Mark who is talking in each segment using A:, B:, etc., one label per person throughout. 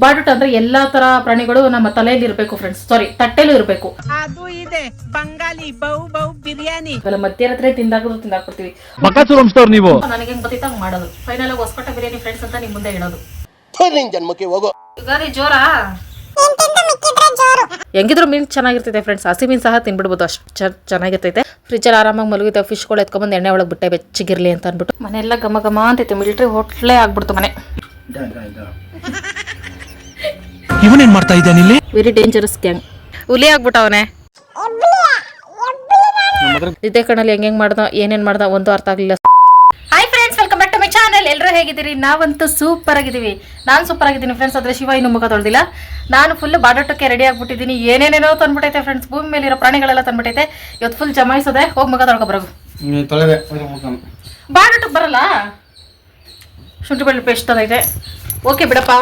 A: ಬಾಡುಟ ಅಂದ್ರೆ ಎಲ್ಲಾ ತರ ಪ್ರಾಣಿಗಳು ನಮ್ಮ ತಲೆಯಲ್ಲಿ ಇರಬೇಕು ಫ್ರೆಂಡ್ಸ್ ಸಾರಿ ತಟ್ಟೆಲೂ ಇರಬೇಕು.
B: ಅದು ಇದೆ. ಬಂಗಾಲಿ ಬೌ ಬೌ ಬಿರಿಯಾನಿ.
A: ಮಧ್ಯರಾತ್ರಿ ತಿಂದಾಗದು ತಿಂದಾಕ್ಬಿಡ್ತೀವಿ
C: ನೀವು.
A: ನನಗೆ ಹೆಂಗ್ ಗೊತ್ತಿತ್ತು ಹಂಗ್ ಮಾಡೋದು. ಫೈನಲ್ ಆಗಿ ಹೊಸಕೋಟೆ ಬಿರಿಯಾನಿ ಫ್ರೆಂಡ್ಸ್ ಅಂತ ನಿಮ್ ಮುಂದೆ ಹೇಳೋದು.
D: ನಿನ್ ಜನ್ಮಕ್ಕೆ ಹೋಗೋ.
A: ಯುಗಾದಿ ಜೋರಾ? ಹೆಂಗಿದ್ರು ಮೀನ್ ಚೆನ್ನಾಗಿರ್ತೈತೆ ಫ್ರೆಂಡ್ಸ್ ಹಸಿ ಮೀನ್ ಸಹ ತಿನ್ಬಿಡ್ಬೋದು ಅಷ್ಟು ಚೆನ್ನಾಗಿರ್ತೈತೆ. ಫ್ರಿಜ್ ಅಲ್ಲಿ ಆರಾಮಾಗಿ ಮಲಗಿದ್ದೆ ಫಿಶ್ಗಳು ಎತ್ಕೊಂಡ್ಬಂದು ಎಣ್ಣೆ ಒಳಗೆ ಬಿಟ್ಟೆ ಬೆಚ್ಚಗಿರ್ಲಿ ಅಂತ ಅಂದ್ಬಿಟ್ಟು. ಮನೆಯೆಲ್ಲ ಘಮ ಘಮ ಅಂತೈತೆ ಮಿಲಿಟ್ರಿ ಹೋಟ್ಲೇ ಆಗ್ಬಿಡ್ತು ಮನೆ.
C: ಇವನೇನ್ ಮಾಡ್ತಾ ಇದ್ದಾನೆ ಇಲ್ಲಿ?
A: ವೆರಿ ಡೇಂಜರಸ್ ಗ್ಯಾಂಗ್ ಹುಲಿ ಆಗ್ಬಿಟ್ಟವನೆ ಇದೇ ಕಣ್ಣಲ್ಲಿ ಹೆಂಗ್ ಹೆಂಗ್ ಮಾಡ್ದ ಏನೇನ್ ಮಾಡ್ದ ಒಂದು ಅರ್ಥ ಆಗ್ಲಿಲ್ಲ. Hi friends welcome back to my channel ಎಲ್ಲರೂ ಹೇಗಿದ್ದೀರಿ? ನಾವಂತೂ ಸೂಪರ್ ಆಗಿದ್ದೀವಿ. ನಾನು ಸೂಪರ್ ಆಗಿದ್ದೀನಿ ಫ್ರೆಂಡ್ಸ್ ಆದರೆ ಶಿವ ಇನ್ನು ಮುಖ ತೊಳೆದಿಲ್ಲ. ನಾನು ಫುಲ್ ಬಾಡೋಟಕ್ಕೆ ರೆಡಿ ಆಗ್ಬಿಟ್ಟಿದ್ದೀನಿ. ಏನೇನೇನೋ ತಂದ್ಬಿಟ್ಟೈತೆ ಫ್ರೆಂಡ್ಸ್ ಭೂಮಿ ಮೇಲಿರೋ ಪ್ರಾಣಿಗಳೆಲ್ಲ ತಂದ್ಬಿಟ್ಟೈತೆ ಇವತ್ತು ಫುಲ್ ಜಮಾಯಿಸೋದೆ ಹೋಗಿ ಮುಖ ತೊಳ್ಕೊಬರೋದು ಬಾಡೋಟಕ್ಕೆ ಬರಲ್ಲ? ಶುಂಠಿ ಬೆಳ್ಳುಳ್ಳಿ ಪೇಸ್ಟ್ ತಂದೈತೆ. ಓಕೆ ಬಿಡಪ್ಪ.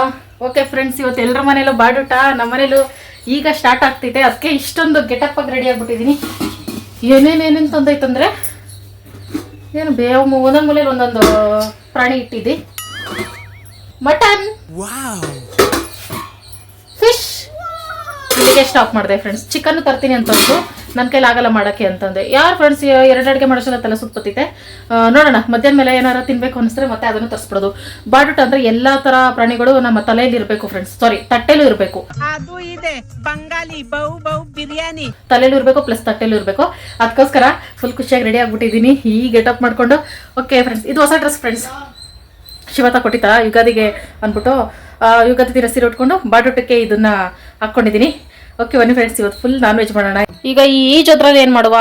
A: ಓಕೆ ಫ್ರೆಂಡ್ಸ್ ಇವತ್ತು ಎಲ್ಲರ ಮನೇಲೂ ಬಾಡೂಟ ನಮ್ಮ ಮನೇಲೂ ಈಗ ಸ್ಟಾರ್ಟ್ ಆಗ್ತಿದೆ. ಅದಕ್ಕೆ ಇಷ್ಟೊಂದು ಗೆಟಪ್ ಆಗಿ ರೆಡಿ ಆಗ್ಬಿಟ್ಟಿದ್ದೀನಿ ಏನೇನೇನೇನು ತಂದೈತಂದ್ರೆ ಏನು ಬೇವು ಒಂದೊಂದು ಮೂಲೆಯಲ್ಲಿ ಒಂದೊಂದು ಪ್ರಾಣಿ ಇಟ್ಟಿದ್ದಿ. ಮಟನ್. ಫಿಶ್ ಇಲ್ಲಿಗೆ ಸ್ಟಾಪ್ ಮಾಡಿದೆ ಫ್ರೆಂಡ್ಸ್ ಚಿಕನ್ ತರ್ತೀನಿ ಅಂತಂದು ನನ್ನ ಕೈಲಿ ಆಗಲ್ಲ ಮಾಡೋಕ್ಕೆ ಅಂತಂದೆ. ಯಾರು ಫ್ರೆಂಡ್ಸ್ ಎರಡು ಅಡುಗೆ ಮಾಡೋಸಲ್ಲ ತಲೆ ಸುತ್ತೈತೆ ನೋಡೋಣ ಮಧ್ಯಾಹ್ನ ಮೇಲೆ ಏನಾರು ತಿನ್ಬೇಕು ಅನಿಸಿದ್ರೆ ಮತ್ತೆ ಅದನ್ನು ತರಿಸ್ಬಿಡೋದು. ಬಾಟುಟ ಅಂದ್ರೆ ಎಲ್ಲಾ ತರ ಪ್ರಾಣಿಗಳು ನಮ್ಮ ತಲೆಯಲ್ಲಿ ಇರಬೇಕು ಫ್ರೆಂಡ್ಸ್ ಸಾರಿ ತಟ್ಟೆಲೂ ಇರಬೇಕು.
B: ಅದು ಇದೆ ಬಂಗಾಲಿ ಬೌ ಬೌ ಬಿರಿಯಾನಿ.
A: ತಲೆಲೂ ಇರಬೇಕು ಪ್ಲಸ್ ತಟ್ಟೆಲೂ ಇರಬೇಕು. ಅದಕ್ಕೋಸ್ಕರ ಫುಲ್ ಖುಷಿಯಾಗಿ ರೆಡಿ ಆಗ್ಬಿಟ್ಟಿದ್ದೀನಿ. ಈ ಗೆಟಪ್ ಮಾಡ್ಕೊಂಡು. ಓಕೆ ಫ್ರೆಂಡ್ಸ್ ಇದು ಹೊಸ ಡ್ರೆಸ್ ಫ್ರೆಂಡ್ಸ್ ಶಿವತ ಕೊಟ್ಟಿತ್ತ ಯುಗಾದಿಗೆ ಅಂದ್ಬಿಟ್ಟು ಯುಗಾದಿ ದಿನ ಸೀರೆ ಉಟ್ಕೊಂಡು ಬಾಡೂಟಕ್ಕೆ ಇದನ್ನ ಹಾಕ್ಕೊಂಡಿದ್ದೀನಿ ಓಕೆ ಬನ್ನಿ ಫ್ರೆಂಡ್ಸ್ ಇವತ್ತು ಫುಲ್ ನಾನ್ ವೆಜ್ ಮಾಡೋಣ. ಈಗ ಈ ಈಜೋದ್ರಲ್ಲಿ ಏನು ಮಾಡುವ?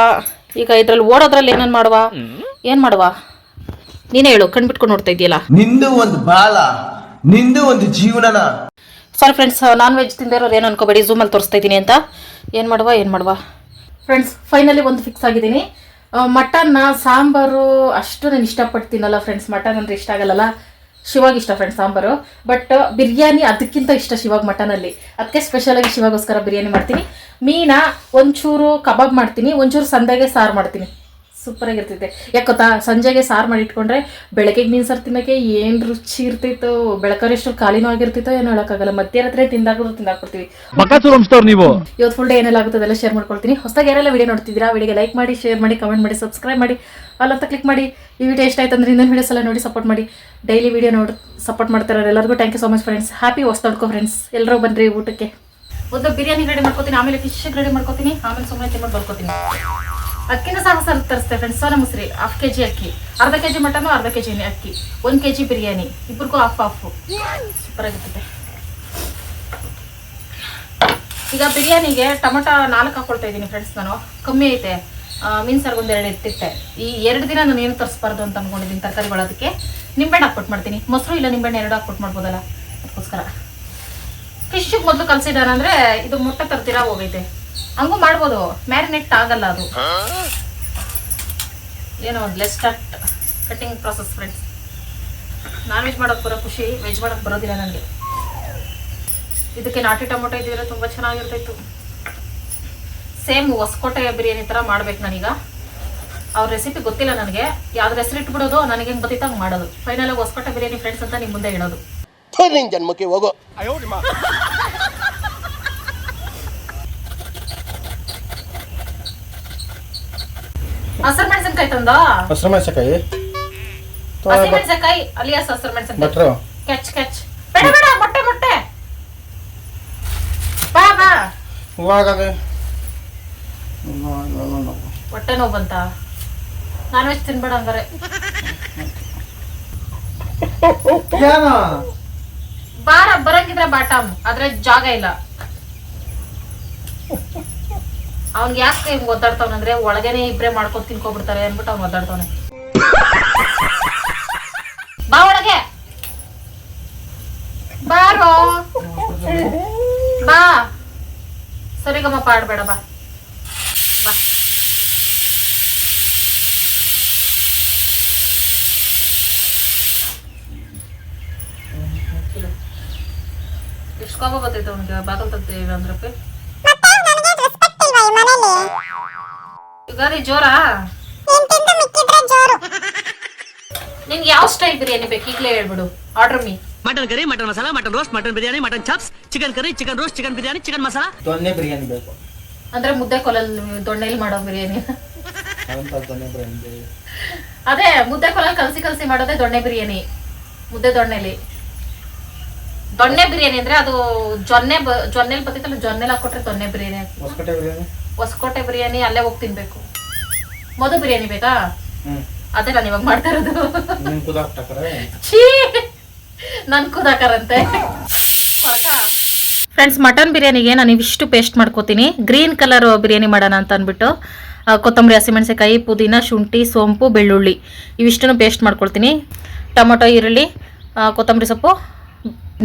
A: ಈಗ ಇದ್ರಲ್ಲಿ ಓಡೋದ್ರಲ್ಲಿ ಏನೇನ್ ಮಾಡುವ? ಏನು ಮಾಡುವ? ನೀನೇ ಹೇಳು ಕಣ್ಬಿಟ್ಕೊಂಡು ನೋಡ್ತಾ ಇದೆಯಲ್ಲ
D: ನಿಂದು ಒಂದು ಬಾಲ ನಿಂದು ಒಂದು ಜೀವನನ.
A: ಸಾರಿ ಫ್ರೆಂಡ್ಸ್ ನಾನ್ ವೆಜ್ ತಿಂದಿರೋರು ಏನು ಅನ್ಕೋಬೇಡಿ ಝೂಮಲ್ಲಿ ತೋರಿಸ್ತಾ ಇದ್ದೀನಿ ಅಂತ. ಏನು ಮಾಡುವ ಏನು ಮಾಡುವ? ಫ್ರೆಂಡ್ಸ್ ಫೈನಲಿ ಒಂದು ಫಿಕ್ಸ್ ಆಗಿದ್ದೀನಿ. ಮಟನ್ನ ಸಾಂಬಾರು ಅಷ್ಟು ನಾನು ಇಷ್ಟಪಡ್ತೀನಲ್ಲ ಫ್ರೆಂಡ್ಸ್ ಮಟನ್ ಅಂದ್ರೆ ಇಷ್ಟ ಆಗಲ್ಲಲ್ಲ? ಶಿವಾಗ ಇಷ್ಟ ಫ್ರೆಂಡ್ ಸಾಂಬಾರು. ಬಟ್ ಬಿರಿಯಾನಿ ಅದಕ್ಕಿಂತ ಇಷ್ಟ ಶಿವಾಗ ಮಟನಲ್ಲಿ. ಅದಕ್ಕೆ ಸ್ಪೆಷಲಾಗಿ ಶಿವಾಗೋಸ್ಕರ ಬಿರಿಯಾನಿ ಮಾಡ್ತೀನಿ. ಮೀನಾ ಒಂಚೂರು ಕಬಾಬ್ ಮಾಡ್ತೀನಿ, ಒಂಚೂರು ಸಂದೆಗೆ ಸಾರು ಮಾಡ್ತೀನಿ. ಸೂಪರ್ ಆಗಿರ್ತೈತೆ. ಯಾಕೊತ್ತಾ ಸಂಜೆಗೆ ಸಾರು ಮಾಡಿ ಇಟ್ಕೊಂಡ್ರೆ ಬೆಳಗ್ಗೆಗೆ ಮೀನು ಸಾರು ತಿನ್ನೋಕೆ ಏನು ರುಚಿ ಇರ್ತಿತ್ತು ಬೆಳಕರೆ ಎಷ್ಟು ಖಾಲಿನೂ ಆಗಿರ್ತಿತ್ತೋ ಏನೋ ಹೇಳೋಕ್ಕಾಗಲ್ಲ. ಮಧ್ಯರಾತ್ರಿ ತಿಂದಾಗೋದು ತಿಂದಾಕ್ಬಿಡ್ತೀವಿ
C: ನೀವು.
A: ಇವತ್ತು ಫುಲ್ ಡೇ ಏನೆಲ್ಲ ಆಗುತ್ತೆ ಅದೆಲ್ಲ ಶೇರ್ ಮಾಡ್ಕೊಳ್ತೀನಿ. ಹೊಸದಾಗಿ ಯಾರೆಲ್ಲ ವಿಡಿಯೋ ನೋಡ್ತಿದ್ದೀರಾ ವಿಡಿಯೋಗೆ ಲೈಕ್ ಮಾಡಿ ಶೇರ್ ಮಾಡಿ ಕಮೆಂಟ್ ಮಾಡಿ ಸಬ್ಸ್ಕ್ರೈಬ್ ಮಾಡಿ ಅಲ್ಲಂತ ಕ್ಲಿಕ್ ಮಾಡಿ. ಈ ವಿಡಿಯೋ ಇಷ್ಟ ಆಯ್ತು ಅಂದ್ರೆ ಇನ್ನೊಂದು ವಿಡಿಯೋಸ್ ಎಲ್ಲ ನೋಡಿ ಸಪೋರ್ಟ್ ಮಾಡಿ. ಡೈಲಿ ವಿಡಿಯೋ ನೋಡಿ ಸಪೋರ್ಟ್ ಮಾಡ್ತಾರೆ ಎಲ್ಲರಿಗೂ thank you so much friends happy ಹೊಸ ತಡ್ಕೋ ಫ್ರೆಂಡ್ಸ್ ಎಲ್ಲರೂ ಬನ್ನಿರಿ ಊಟಕ್ಕೆ. ಒಂದು ಬಿರಿಯಾನಿ ರೆಡಿ ಮಾಡ್ಕೋತೀನಿ ಆಮೇಲೆ ಫಿಶ್ ರೆಡಿ ಮಾಡ್ಕೋತೀನಿ ಆಮೇಲೆ ಸುಮ್ಮನೆ ತಿನ್ಬಿಟ್ಟು ಬರ್ಕೋತೀನಿ. ಅಕ್ಕಿನ ಸಹ ಸ್ವಲ್ಪ ತರಿಸ್ತೇವೆ friends Sona Masoori half K G ಅಕ್ಕಿ. ಅರ್ಧ ಕೆ ಜಿ ಮಟನು ಅರ್ಧ ಕೆ ಜಿನೇ ಅಕ್ಕಿ. ಒಂದು ಕೆ ಜಿ ಬಿರಿಯಾನಿ. ಇಬ್ಬರಿಗೂ ಹಾಫ್ ಹಾಫು ಸೂಪರ್ ಆಗಿರ್ತದೆ. ಈಗ ಬಿರಿಯಾನಿಗೆ ಟೊಮೊಟೊ ನಾಲ್ಕು ಹಾಕೊಳ್ತಾ ಇದ್ದೀನಿ ಫ್ರೆಂಡ್ಸ್ ನಾನು. ಕಮ್ಮಿ ಐತೆ. ಮೀನ್ಸ್ ಸಾರು ಒಂದು ಎರಡು ಈ ಎರಡು ದಿನ ನಾನು ಏನು ತರಿಸ್ಬಾರ್ದು ಅಂತ ಅನ್ಕೊಂಡಿದ್ದೀನಿ ತರಕಾರಿಗಳು ಅದಕ್ಕೆ. ನಿಂಬೆಣ್ಣೆ ಹಾಕ್ಬಿಟ್ಟು ಮಾಡ್ತೀನಿ. ಮೊಸರು ಇಲ್ಲ ನಿಂಬೆಣ್ಣೆ ಎರಡು ಹಾಕ್ಬಿಟ್ಟು ಮಾಡ್ಬೋದಲ್ಲ? ಅದಕ್ಕೋಸ್ಕರ. ಫಿಶ್ಗೆ ಮೊದಲು ಕಲಸಿಡೋಣ ಅಂದರೆ ಇದು ಮೊಟ್ಟೆ ತರ್ತೀರಾ ಹೋಗೈತೆ. ಹಂಗೂ ಮಾಡ್ಬೋದು. ಮ್ಯಾರಿನೇಟ್ ಆಗಲ್ಲ ಅದು. ಏನೋ ಒಂದು less cut cutting process friends non veg ಮಾಡೋಕೆ ಬರೋ ಖುಷಿ ವೆಜ್ ಮಾಡೋಕೆ ಬರೋದಿಲ್ಲ ನನಗೆ ಇದಕ್ಕೆ ನಾಟಿ ಟೊಮೊಟೊ ಇದ್ದಿದ್ರೆ ತುಂಬ ಚೆನ್ನಾಗಿರ್ತಿತ್ತು ಸೇಮ್ ಹೊಸಕೋಟೆ ಬಿರಿಯಾನಿ ಥರ ಮಾಡ್ಬೇಕು ನಾನೀಗ. ಅವ್ರ ರೆಸಿಪಿ ಗೊತ್ತಿಲ್ಲ ನನಗೆ. ಯಾವ್ದು ಹೆಸರು ಇಟ್ಬಿಡೋದು ನನಗೆ ಹೆಂಗ್ ಗೊತ್ತಿತ್ತು ಹಂಗೆ ಮಾಡೋದು. ಫೈನಲ್ ಆಗಿ ಹೊಸಕೋಟೆ ಬಿರಿಯಾನಿ ಫ್ರೆಂಡ್ಸ್ ಅಂತ ನಿಮ್ಮ ಮುಂದೆ ಹೇಳೋದು.
D: ನಿನ್ ಜನ್ಮಕ್ಕೆ ಹೋಗೋ.
A: ಹಸಿರು ಮೆಣಸಿನಕಾಯಿ ತಂದ?
E: ಹಸಿರು ಮೆಣಸಿನಕಾಯಿ.
A: ಹಸಿರು ಮೆಣಸಿನಕಾಯಿ ಅಲ್ಲಿ ಹಸಿರು ಮೆಣಸಿನಕಾಯಿ. ಕ್ಯಾಚ್ ಕ್ಯಾಚ್ ಬೇಡ ಬೇಡ ಮೊಟ್ಟೆ ಮೊಟ್ಟೆ. ಬಾ ಬಾ.
E: ಹೂವಾಗದೆ
A: ಹೊಟ್ಟೆ ನೋವು ಬಂತ? ನಾನ್ ವೆಜ್ ತಿನ್ಬೇಡ ಹಂಗಾರೆ.
E: ಏನು
A: ಬಾರ ಬರಂಗಿದ್ರೆ ಬಾಟಮ್. ಆದ್ರೆ ಜಾಗ ಇಲ್ಲ. ಅವ್ನ್ಗೆ ಯಾಕೆ ಹಿಂಗ್ ಒದ್ದಾಡ್ತಾವನಂದ್ರೆ ಒಳಗೇನೆ ಇಬ್ರೇ ಮಾಡ್ಕೊಂಡು ತಿನ್ಕೊಬಿಡ್ತಾರೆ ಅಂದ್ಬಿಟ್ಟು ಅವ್ನು ಒದ್ದಾಡ್ತಾವನೆ. ಬಾ ಒಳಗೆ. ಬಾರೋ ಬಾ. ಸರಿಗಮ್ಮ ಪಾಡ್ಬೇಡ ಬಾ. ಎಷ್ಟು ಕೋಪ ಬರ್ತೈತೆ ಅವ್ನಿಗೆ? ಬಾಗಲ್ ತಗ್ತೀವಿ ಅಂದ್ರಪ್ಪಿ ಯುಗಾದಿ ಜೋರಾ? ನಿನ್ಗೆ ಯಾವ ಸ್ಟೈಲ್ ಬಿರಿಯಾನಿ ಬೇಕು? ಈಗಲೇ ಹೇಳ್ಬಿಡು. Order me
F: mutton curry mutton masala mutton roast mutton biryani mutton chops chicken curry chicken roast chicken biryani chicken masala
E: ದೊಣ್ಣೆ ಬಿರಿಯಾನಿ ಬೇಕು.
A: ಅಂದ್ರೆ ಮುದ್ದೆ ಕೊಲಲ್ಲಿ ದೊಣ್ಣೆಲಿ ಮಾಡೋ ಬಿರಿಯಾನಿ.
E: ಬಿರಿಯಾನಿ.
A: ಅದೇ ಮುದ್ದೆ ಕೊಲಲ್ ಕಲಸಿ ಕಲಸಿ ಮಾಡೋದೇ ದೊಣ್ಣೆ ಬಿರಿಯಾನಿ. ಮುದ್ದೆ ದೊಣ್ಣೆಲಿ. ದೊಣ್ಣೆ ಬಿರಿಯಾನಿ ಅಂದ್ರೆ ಅದು ಜೊನ್ನೆ ಬ- ಜೊನ್ನೆಲಿ ಬರ್ತೈತಲ್ಲ ಜೊನ್ನೆಲಿ ಹಾಕೊಟ್ರೆ ದೊಣ್ಣೆ ಬಿರಿಯಾನಿ.
E: ಬಿರಿಯಾನಿ?
A: ಹೊಸಕೋಟೆ ಬಿರಿಯಾನಿ ಅಲ್ಲೇ ಹೋಗಿ ತಿನ್ಬೇಕು. ಮೊದಲು ಬಿರಿಯಾನಿ ಬೇಕಾ? ಅದೇ ನಾನು ಇವಾಗ ಮಾಡ್ತಾ ಇರೋದು ನನ್ ಕುದಾಕರಂತೆ ಫ್ರೆಂಡ್ಸ್ ಮಟನ್ ಬಿರಿಯಾನಿಗೆ ನಾನು ಇವಿಷ್ಟು ಪೇಸ್ಟ್ ಮಾಡ್ಕೋತೀನಿ. ಗ್ರೀನ್ ಕಲರ್ ಬಿರಿಯಾನಿ ಮಾಡೋಣ ಅಂತ ಅಂದ್ಬಿಟ್ಟು ಕೊತ್ತಂಬರಿ ಹಸಿಮೆಣಸಿಕಾಯಿ ಪುದೀನ ಶುಂಠಿ ಸೋಂಪು ಬೆಳ್ಳುಳ್ಳಿ. ಇವಿಷ್ಟನ್ನು ಪೇಸ್ಟ್ ಮಾಡ್ಕೊಳ್ತೀನಿ. ಟೊಮೊಟೊ ಈರುಳ್ಳಿ ಕೊತ್ತಂಬರಿ ಸೊಪ್ಪು